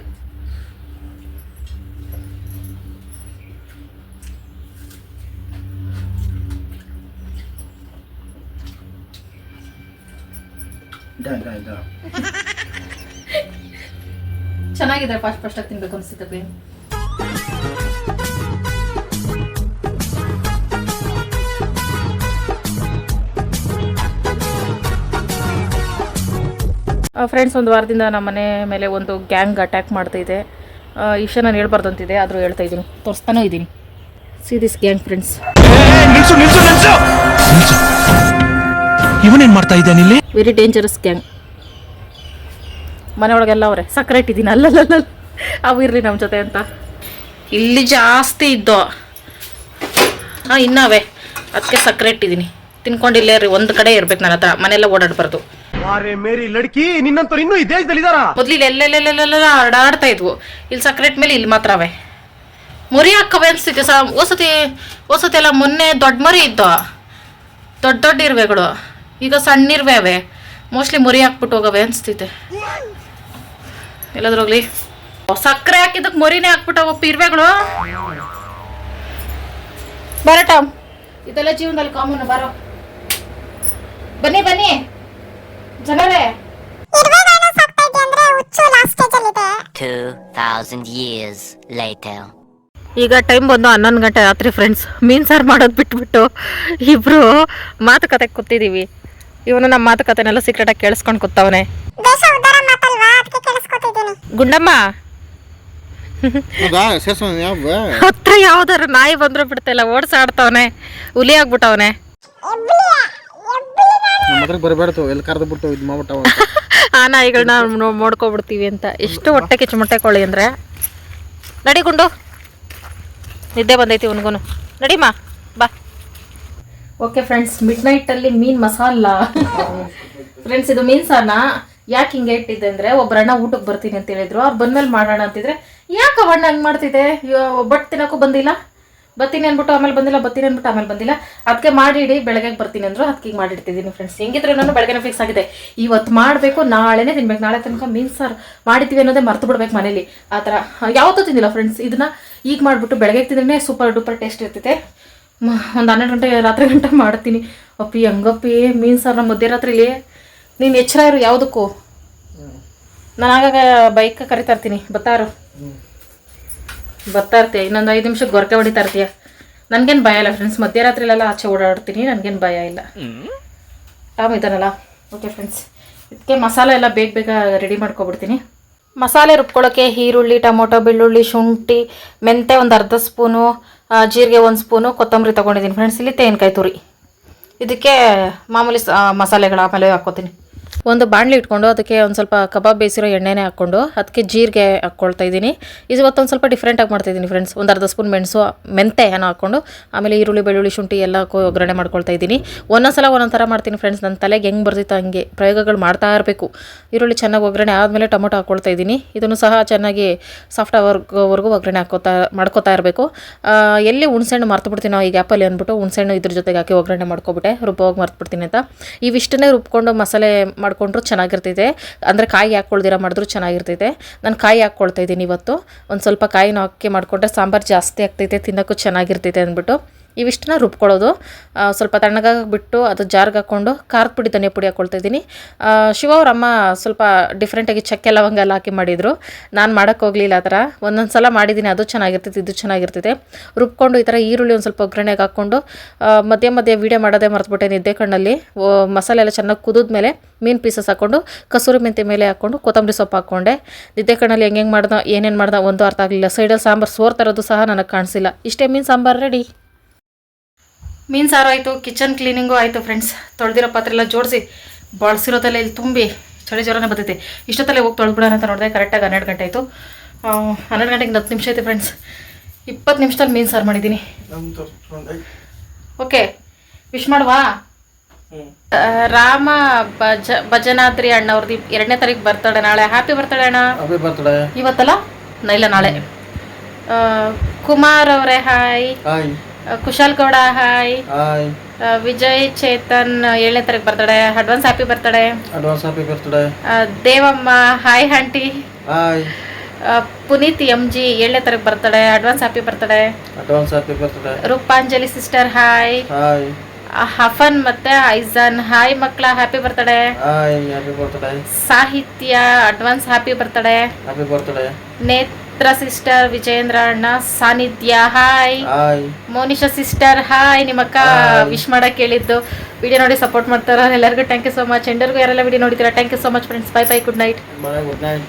A: ಚೆನ್ನಾಗಿದೆ ಫಾಸ್ಟ್ ಫಾಸ್ಟಾಗಿ ತಿನ್ಬೇಕು ಅನ್ಸುತ್ತೆ ಫ್ರೆಂಡ್ಸ್ ಒಂದು ವಾರದಿಂದ ನಮ್ಮ ಮನೆ ಮೇಲೆ ಒಂದು ಗ್ಯಾಂಗ್ ಅಟ್ಯಾಕ್ ಮಾಡ್ತಾ ಇದೆ. ಇಷ್ಟ ನಾನು ಹೇಳ್ಬಾರ್ದು ಅಂತಿದೆ ಆದರೂ ಹೇಳ್ತಾ ಇದ್ದೀನಿ. ತೋರಿಸ್ತಾನೂ ಇದ್ದೀನಿ. ಸಿ ದಿಸ್ ಗ್ಯಾಂಗ್ ಫ್ರೆಂಡ್ಸ್
C: ಇವನೇನು ಮಾಡ್ತಾ ಇದ್ದಾನೆ ಇಲ್ಲಿ?
A: ವೆರಿ ಡೇಂಜರಸ್ ಗ್ಯಾಂಗ್ ಮನೆ ಒಳಗೆಲ್ಲ ಅವರೇ ಸಕ್ಕರೆ ಇಟ್ಟಿದ್ದೀನಿ. ಅಲ್ಲಲ್ಲ ಅವು ಇರಲಿ ನಮ್ಮ ಜೊತೆ ಅಂತ. ಇಲ್ಲಿ ಜಾಸ್ತಿ ಇದ್ದೋ. ಹಾಂ ಇನ್ನವೇ ಅದಕ್ಕೆ ಸಕ್ಕರೆ ಇದ್ದೀನಿ ತಿನ್ಕೊಂಡಿಲ್ಲೇ ರೀ ಒಂದು ಕಡೆ ಇರ್ಬೇಕು ನನ್ನ ಹತ್ರ. ಮನೆಯೆಲ್ಲ ಓಡಾಡಬಾರ್ದು.
D: ಅರೆ ಮೇರಿ ಲಡ್ಕಿ, ನಿನ್ನಂತವ್ರು ಇನ್ನೂ ಈ ದೇಶದಲ್ಲಿ ಇದಾರ
A: ಮೊದ್ಲು ಇಲ್ಲಿ ಎಲ್ಲೆಲ್ಲೆಲ್ಲೆಲ್ಲ ಹರಡಾಡ್ತಾ ಇದ್ವು. ಇಲ್ಲಿ ಸಕ್ರೆಟ್ ಮೇಲೆ ಇಲ್ಲಿ ಮಾತ್ರ ಅವೆ ಮುರಿ ಹಾಕವೆ ಅನ್ಸ್ತಿದೆ ಸ ಹೊಸತಿ ಹೊಸತಿ ಎಲ್ಲ ಮೊನ್ನೆ ದೊಡ್ಡ ಮರಿ ಇದ್ದೋ ದೊಡ್ಡ ದೊಡ್ಡ ಇರ್ವೆಗಳು. ಈಗ ಸಣ್ಣ ಇರುವೆ ಅವೆ ಮೋಸ್ಟ್ಲಿ ಮುರಿ ಹಾಕ್ಬಿಟ್ಟು ಹೋಗವೆ ಅನ್ಸ್ತಿದೆ ಎಲ್ಲಾದ್ರೂ ಹೋಗ್ಲಿ. ಸಕ್ಕರೆ ಹಾಕಿದ್ದಕ್ಕೆ ಮುರಿನೇ ಹಾಕ್ಬಿಟ್ಟು ಹೋಗಪ್ಪ ಇರ್ವೆಗಳು. ಬರ ಟಾಮ್ ಇದೆಲ್ಲ ಜೀವನದಲ್ಲಿ ಕಾಮನ್ ಬರೋ. ಬನ್ನಿ ಬನ್ನಿ. ಜನರೇ.
G: 2,000 years later.
A: ಈಗ ಟೈಮ್ ಬಂದು ಹನ್ನೊಂದು ಗಂಟೆ ರಾತ್ರಿ ಫ್ರೆಂಡ್ಸ್ ಮೀನ್ ಸಾರು ಮಾಡೋದು ಬಿಟ್ಬಿಟ್ಟು ಇಬ್ರು ಮಾತುಕತೆ ಕೂತಿದ್ದೀವಿ ಇವನು ನಮ್ಮ ಮಾತುಕತೆನೆಲ್ಲ ಸೀಕ್ರೆಟಾಗಿ ಕೇಳಿಸ್ಕೊಂಡು ಕೂತವನೆ. ಗುಂಡಮ್ಮ. ಹತ್ರ ಯಾವ್ದಾರ ನಾಯಿ ಬಂದ್ರು ಬಿಡ್ತಿಲ್ಲ ಓಡಿಸಾಡ್ತವನೆ ಹುಲಿ ಆಗ್ಬಿಟ್ಟವನೆ.
E: ನಮ್ಮ ಹತ್ರ ಬರಬೇಡ್ತು ಎಲ್ಲಿ ಕರೆದು ಬಿಟ್ಟು ಇದು ಮಾಡ್ಬಿಟ್ಟವ
A: ಆ ನಾಯಿಗಳನ್ನ ನೋಡ್ಕೊಬಿಡ್ತೀವಿ ಅಂತ. ಎಷ್ಟು ಹೊಟ್ಟೆ ಕಿಚ್ಚು ಮೊಟ್ಟೆ ಕೋಳಿ ಅಂದರೆ. ನಡಿ ಗುಂಡು. ನಿದ್ದೆ ಬಂದೈತಿ ಇವನಿಗೂ ನಡಿಮಾ ಬಾ. ಓಕೆ ಫ್ರೆಂಡ್ಸ್ ಮಿಡ್ ನೈಟಲ್ಲಿ ಮೀನು ಮಸಾಲ. ಫ್ರೆಂಡ್ಸ್ ಇದು ಮೀನು ಸಾರನ ಯಾಕೆ ಹಿಂಗೆ ಇಟ್ಟಿದ್ದೆ ಅಂದರೆ ಒಬ್ಬರಣ್ಣ ಊಟಕ್ಕೆ ಬರ್ತೀನಿ ಅಂತ ಹೇಳಿದ್ರು. ಅವ್ರು ಬಂದ್ಮೇಲೆ ಮಾಡೋಣ ಅಂತಿದ್ರೆ ಯಾಕೆ ಅವಣ್ಣ ಹಂಗೆ ಮಾಡ್ತಿದ್ದೆ? ಒಬ್ಬಟ್ಟು ತಿನ್ನೋಕ್ಕೂ ಬಂದಿಲ್ಲ. ಬರ್ತೀನಿ ಅಂದ್ಬಿಟ್ಟು ಆಮೇಲೆ ಬಂದಿಲ್ಲ ಬತ್ತೀನಿ ಅಂದ್ಬಿಟ್ಟು ಆಮೇಲೆ ಬಂದಿಲ್ಲ. ಅದಕ್ಕೆ ಮಾಡಿಡಿ ಬೆಳಗ್ಗೆ ಬರ್ತೀನಿ ಅಂದ್ರು ಅದಕ್ಕೆ ಮಾಡಿಡ್ತಿದ್ದೀನಿ ಫ್ರೆಂಡ್ಸ್ ಹೆಂಗಿದ್ರು ನಾನು ಬೆಳಗ್ಗೆ ಫಿಕ್ಸ್ ಆಗಿದೆ. ಇವತ್ತು ಮಾಡಬೇಕು, ನಾಳೆನೇ ತಿನ್ಬೇಕು. ನಾಳೆ ತನಕ ಮೀನ್ ಸಾರು ಮಾಡಿದ್ದೀವಿ ಅನ್ನೋದೇ ಮರ್ತು ಬಿಡ್ಬೇಕು ಮನೇಲಿ. ಆ ಥರ ಯಾವತ್ತೂ ತಿಂದಿಲ್ಲ ಫ್ರೆಂಡ್ಸ್ ಇದನ್ನ ಈಗ ಮಾಡಿಬಿಟ್ಟು ಬೆಳಗ್ಗೆ ತಿಂದ್ರೆ ಸೂಪರ್ ಡೂಪರ್ ಟೇಸ್ಟ್ ಇರ್ತೈತೆ. ಒಂದು ಹನ್ನೆರಡು ಗಂಟೆ, ರಾತ್ರಿ ಗಂಟೆ ಮಾಡ್ತೀನಿ. ಅಪ್ಪಿ, ಹಂಗಪ್ಪಿ, ಮೀನು ಸಾರು ನಮ್ಮ ಮಧ್ಯರಾತ್ರಿಲಿ ನೀನು ಎಚ್ಚರ ಇರು ಯಾವುದಕ್ಕೂ. ನಾನು ಆಗಾಗ ಬೈಕ್ ಕರಿತಾ ಇರ್ತೀನಿ. ಬತ್ತಾರು. ಬರ್ತಾ ಇರ್ತೀಯ ಇನ್ನೊಂದು ಐದು ನಿಮಿಷಕ್ಕೆ ಗೊರಕೆ ಹೊಡಿತಾ ಇರ್ತೀಯ ನನಗೇನು ಭಯ ಇಲ್ಲ ಫ್ರೆಂಡ್ಸ್ ಮಧ್ಯರಾತ್ರಿಲೆಲ್ಲ ಆಚೆ ಓಡಾಡ್ತೀನಿ ನನಗೇನು ಭಯ ಇಲ್ಲ. ಟಾಮ್ ಇದ್ದಾನಲ್ಲ ಓಕೆ ಫ್ರೆಂಡ್ಸ್ ಇದಕ್ಕೆ ಮಸಾಲೆ ಎಲ್ಲ ಬೇಗ ಬೇಗ ರೆಡಿ ಮಾಡ್ಕೊಬಿಡ್ತೀನಿ. ಮಸಾಲೆ ರುಬ್ಕೊಳ್ಳೋಕ್ಕೆ ಈರುಳ್ಳಿ ಟೊಮೊಟೊ ಬೆಳ್ಳುಳ್ಳಿ ಶುಂಠಿ ಮೆಂತೆ ಒಂದು ಅರ್ಧ ಸ್ಪೂನು ಜೀರಿಗೆ ಒಂದು ಸ್ಪೂನು ಕೊತ್ತಂಬರಿ ತೊಗೊಂಡಿದ್ದೀನಿ ಫ್ರೆಂಡ್ಸ್ ಇಲ್ಲಿ ತೆಂಗಿನಕಾಯಿ ತುರಿ. ಇದಕ್ಕೆ ಮಾಮೂಲಿ ಮಸಾಲೆಗಳು ಆಮೇಲೆ ಹಾಕ್ಕೋತೀನಿ. ಒಂದು ಬಾಣಲಿ ಇಟ್ಕೊಂಡು ಅದಕ್ಕೆ ಒಂದು ಸ್ವಲ್ಪ ಕಬಾಬ್ ಬೇಯಿಸಿರೋ ಎಣ್ಣೆನೇ ಹಾಕ್ಕೊಂಡು ಅದಕ್ಕೆ ಜೀರಿಗೆ ಹಾಕ್ಕೊಳ್ತಾ ಇದ್ದೀನಿ. ಇದು ಇವತ್ತೊಂದು ಸ್ವಲ್ಪ ಡಿಫ್ರೆಂಟಾಗಿ ಮಾಡ್ತಾಯಿದ್ದೀನಿ ಫ್ರೆಂಡ್ಸ್ ಒಂದು ಅರ್ಧ ಸ್ಪೂನ್ ಮೆಣಸು ಮೆಂತೆ ಏನೋ ಹಾಕ್ಕೊಂಡು, ಆಮೇಲೆ ಈರುಳ್ಳಿ, ಬೆಳ್ಳುಳ್ಳಿ, ಶುಂಠಿ ಎಲ್ಲ ಒಗ್ಗರಣೆ ಮಾಡ್ಕೊಳ್ತಾ ಇದ್ದೀನಿ. ಒಂದೊಂದು ಸಲ ಒಂದೊಂದು ಥರ ಮಾಡ್ತೀನಿ ಫ್ರೆಂಡ್ಸ್ ನನ್ನ ತಲೆಗೆ ಹೆಂಗೆ ಬರ್ತಿತ್ತು ಹಂಗೆ ಪ್ರಯೋಗಗಳು ಮಾಡ್ತಾ ಇರಬೇಕು. ಈರುಳ್ಳಿ ಚೆನ್ನಾಗಿ ಒಗ್ಗರಣೆ ಆದಮೇಲೆ ಟೊಮೊಟೊ ಹಾಕ್ಕೊಳ್ತಾ ಇದ್ದೀನಿ. ಇದನ್ನು ಸಹ ಚೆನ್ನಾಗಿ ಸಾಫ್ಟ್ ಆಗೋವರೆಗೂ ಒಗ್ಗರಣೆ ಹಾಕೋತಾ ಮಾಡ್ಕೋತಾ ಇರಬೇಕು. ಎಲ್ಲಿ ಹುಣ್ಸೆಹಣ್ಣು ಮರ್ತುಬಿಡ್ತೀನಿ ನಾವು ಈ ಗ್ಯಾಪಲ್ಲಿ ಅಂದ್ಬಿಟ್ಟು ಹುಣ್ಸೆಹಣ್ಣು ಇದ್ರ ಜೊತೆಗೆ ಹಾಕಿ ಒಗ್ಗರಣೆ ಮಾಡ್ಕೊಬಿಟ್ಟೆ. ರುಬ್ಬೋಗಿ ಮರ್ತುಬಿಡ್ತೀನಿ ಅಂತ. ಇವಿಷ್ಟನ್ನೇ ರುಬ್ಕೊಂಡು ಮಸಾಲೆ ಮಾಡಿಕೊಂಡ್ರು ಚೆನ್ನಾಗಿರ್ತೈತೆ ಅಂದರೆ ಕಾಯಿ ಹಾಕ್ಕೊಳ್ದಿರ ಮಾಡಿದ್ರು ಚೆನ್ನಾಗಿರ್ತೈತೆ ನಾನು ಕಾಯಿ ಹಾಕ್ಕೊಳ್ತಾ ಇದ್ದೀನಿ ಇವತ್ತು? ಒಂದು ಸ್ವಲ್ಪ ಕಾಯಿನ ಹಾಕಿ ಮಾಡಿಕೊಂಡ್ರೆ ಸಾಂಬಾರು ಜಾಸ್ತಿ ಆಗ್ತೈತೆ ತಿನ್ನೋಕ್ಕೂ ಚೆನ್ನಾಗಿರ್ತೈತೆ ಅಂದ್ಬಿಟ್ಟು. ಇವಿಷ್ಟನ್ನ ರುಬ್ಕೊಳ್ಳೋದು. ಸ್ವಲ್ಪ ತಣ್ಣಗಾಗಿಬಿಟ್ಟು ಅದು ಜಾರ್ಗೆ ಹಾಕ್ಕೊಂಡು ಖಾರದ ಪುಡಿ, ಧನಿಯಾ ಪುಡಿ ಹಾಕ್ಕೊಳ್ತಾ ಇದ್ದೀನಿ ಶಿವ ಅವ್ರ ಅಮ್ಮ ಸ್ವಲ್ಪ ಡಿಫ್ರೆಂಟಾಗಿ ಚಕ್ಕೆ ಲವಂಗ ಎಲ್ಲ ಹಾಕಿ ಮಾಡಿದರು. ನಾನು ಮಾಡೋಕ್ಕೆ ಹೋಗಲಿಲ್ಲ ಆ ಥರ. ಒಂದೊಂದು ಸಲ ಮಾಡಿದ್ದೀನಿ, ಅದು ಚೆನ್ನಾಗಿರ್ತೈತೆ ಇದು ಚೆನ್ನಾಗಿರ್ತೈತೆ ರುಬ್ಕೊಂಡು ಈ ಥರ ಈರುಳ್ಳಿ ಒಂದು ಸ್ವಲ್ಪ ಒಗ್ಗರಣೆಗೆ ಹಾಕ್ಕೊಂಡು ಮಧ್ಯ ಮಧ್ಯೆ ವೀಡಿಯೋ ಮಾಡೋದೇ ಮರೆತುಬಿಟ್ಟೆ ನಿದ್ದೆ ಕಣ್ಣಲ್ಲಿ. ಮಸಾಲೆ ಎಲ್ಲ ಚೆನ್ನಾಗಿ ಕುದಿದ್ಮೇಲೆ ಮೀನು ಪೀಸಸ್ ಹಾಕ್ಕೊಂಡು, ಕಸೂರಿ ಮೆಂತೆ ಮೇಲೆ ಹಾಕ್ಕೊಂಡು ಕೊತ್ತಂಬರಿ ಸೊಪ್ಪು ಹಾಕ್ಕೊಂಡೆ. ನಿದ್ದೆ ಕಣ್ಣಲ್ಲಿ ಹೆಂಗೆ ಮಾಡ್ದ ಏನೇನು ಮಾಡ್ದೆ ಒಂದು ಅರ್ಥ ಆಗಲಿಲ್ಲ. ಸೈಡಲ್ಲಿ ಸಾಂಬಾರು ಸೋರ್ ಸಹ ನನಗೆ ಕಾಣಿಸಿಲ್ಲ. ಇಷ್ಟೇ ಮೀನು ಸಾಂಬಾರು ರೆಡಿ. ಮೀನು ಸಾರು ಆಯಿತು ಕಿಚನ್ ಕ್ಲೀನಿಂಗು ಆಯಿತು ಫ್ರೆಂಡ್ಸ್ ತೊಳೆದಿರೋ ಪಾತ್ರೆ ಎಲ್ಲ ಜೋಡಿಸಿ ಬಳಸಿರೋದೆಲ್ಲ ಇಲ್ಲಿ ತುಂಬಿ ಚಳಿ ಜ್ವರನೇ ಬರ್ತೈತೆ. ಇಷ್ಟೊತ್ತಲ್ಲೇ ಹೋಗಿ ತೊಳೆದ್ಬಿಡೋಣ ಅಂತ ನೋಡಿದೆ ಕರೆಕ್ಟಾಗಿ ಹನ್ನೆರಡು ಗಂಟೆ ಆಯಿತು. ಹನ್ನೆರಡು ಗಂಟೆಗೆ ಹತ್ತು ನಿಮಿಷ ಐತೆ ಫ್ರೆಂಡ್ಸ್ ಇಪ್ಪತ್ತು ನಿಮಿಷದಲ್ಲಿ ಮೀನು ಸಾರು ಮಾಡಿದ್ದೀನಿ. ಓಕೆ ವಿಶ್ ಮಾಡುವಾ? ರಾಮ ಭಜ ಭಜನಾದ್ರಿ ಅಣ್ಣವ್ರದ್ದು ಎರಡನೇ ತಾರೀಕು ಬರ್ತಡೆ ನಾಳೆ. ಹ್ಯಾಪಿ ಬರ್ತಡೆ ಅಣ್ಣ. ಇವತ್ತಲ್ಲ? ಇಲ್ಲ ನಾಳೆ. ಕುಮಾರ್ ಅವರೇ hi Kushal Gowda hi.
E: Hi.
A: Vijay Chetan ಏಳನೇ ತಾರೀಕು birthday advance happy birthday
E: advance happy birthday
A: Devamma hi aunty.
E: Hi.
A: Puneeth M G ಏಳನೇ ತಾರೀಕು birthday advance happy birthday
E: advance happy birthday
A: Rupanjali sister hi.
E: Hi.
A: Hyphen ಮತ್ತೆ ಐಜಾನ್ hi ಮಕ್ಕಳ happy birthday
E: hi happy birthday
A: Sahitya advance happy birthday
E: happy birthday
A: Netra sister Vijayendra ಅಣ್ಣ Sannidhya hi Monisha sister hi ನಿಮ್ಮಕ್ಕ wish ಮಾಡಕ್ ಹೇಳಿದ್ದು. Video ನೋಡಿ support ಮಾಡ್ತಾರ. ಎಲ್ಲರಿಗೂ thank you so much ಎಂಡರ್ಗೂ ಯಾರೆಲ್ಲ ವಿಡಿಯೋ ನೋಡಿದ್ದೀರಾ thank you so much friends bye bye good night
E: good night